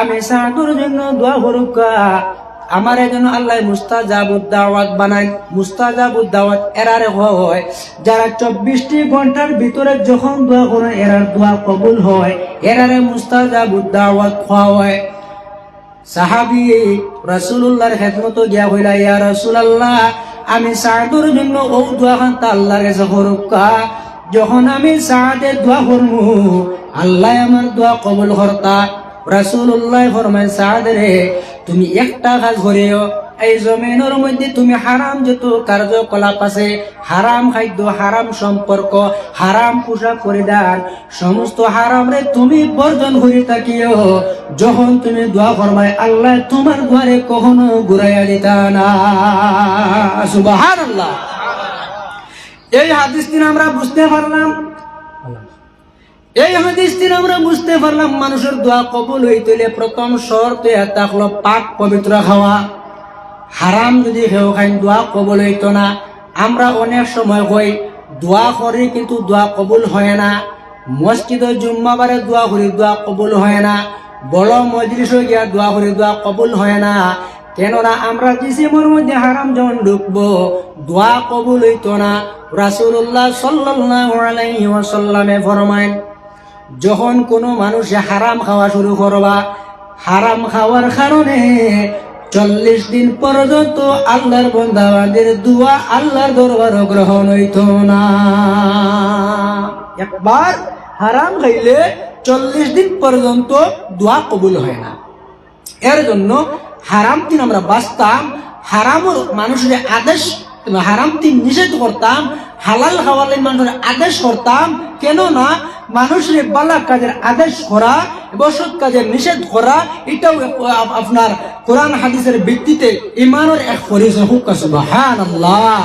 আমি সাদুর জন্য দোয়া করুকা আমার জন্য আল্লাহ মুস্তাজাবুদ দাওয়াত বানাই মুস্তাজাবুদ দাওয়াত এরারে হয়। যারা চব্বিশটি ঘণ্টার ভিতরে যখন দোয়া করে, এরার দোয়া কবুল হয়। এরারে মুস্তাজাবুদ দাওয়াত খাওয়া হয় সাহাবি রাসূলুল্লাহর খেদমত গিয়া হইলা, ইয়া রাসূলুল্লাহ, আমি সাদুর জন্য ও দোয়া খান তা আল্লাহর কাছে করুকা যখন আমি সাদের দোয়া করমু, আল্লাহ আমার দোয়া কবুল করতা। রাসূলুল্লাহ ফরমায় সাদ রে তুমি একটা কাজ করিও, এই জমিনের মধ্যে তুমি হারাম যত কার্যকলাপ আছে, হারাম খাদ্য, হারাম সম্পর্ক, হারাম পোশাক পরিধান, সমস্ত হারাম রে তুমি বর্জন করে থাকিও। যখন তুমি দোয়া করবাই আল্লাহ তোমার দুয়ারে কখনো ঘুরাইয়া দিতা না। সুবহানাল্লাহ। এই হাদিস দিন আমরা বুঝতে পারলাম। এই হাদিস দিন আমরা বুঝতে পারলাম, মানুষের দোয়া কবুল হইতলে প্রথম শর্ত এটা হলো পাক পবিত্র খাওয়া। হারাম যদি হেউ খাইন দোয়া কবুল হইতো না। আমরা অনেক সময় হই দোয়া করি কিন্তু দোয়া কবুল হয় না। মসজিদ জুম্মাবারে দোয়া করি, দোয়া কবুল হয় না। বড় মজলিস গিয়া দোয়া করি, দোয়া কবুল হয় না। কেননা আমরা জিসিমের মধ্যে হারাম যখন ঢুকবো, দোয়া কবুল হইতো না। আলাইহি ওয়াসাল্লামে ফরমায় যখন কোনো মানুষে হারাম খাওয়া শুরু করবা, হারাম খাওয়ার কারণে চল্লিশ দিন পর্যন্ত আল্লাহর বন্ধাবাদের দুয়া আল্লাহর দরবার গ্রহণ হইত না। একবার হারাম খাইলে চল্লিশ দিন পর্যন্ত দোয়া কবুল হয় না। এর জন্য হারাম তিন আমরা বাঁচতাম, হারামর মানুষের আদেশ হারাম তিন নিষেধ করতাম, হালাল হওয়ালে মানুষের আদেশ করতাম কেন না মানুষের বালা কাজের আদেশ করা, বসত কাজের নিষেধ করা, এটাও আপনার কোরআন হাদিসের ভিত্তিতে ইমানের এক পরিচয় হুক সুবহানাল্লাহ।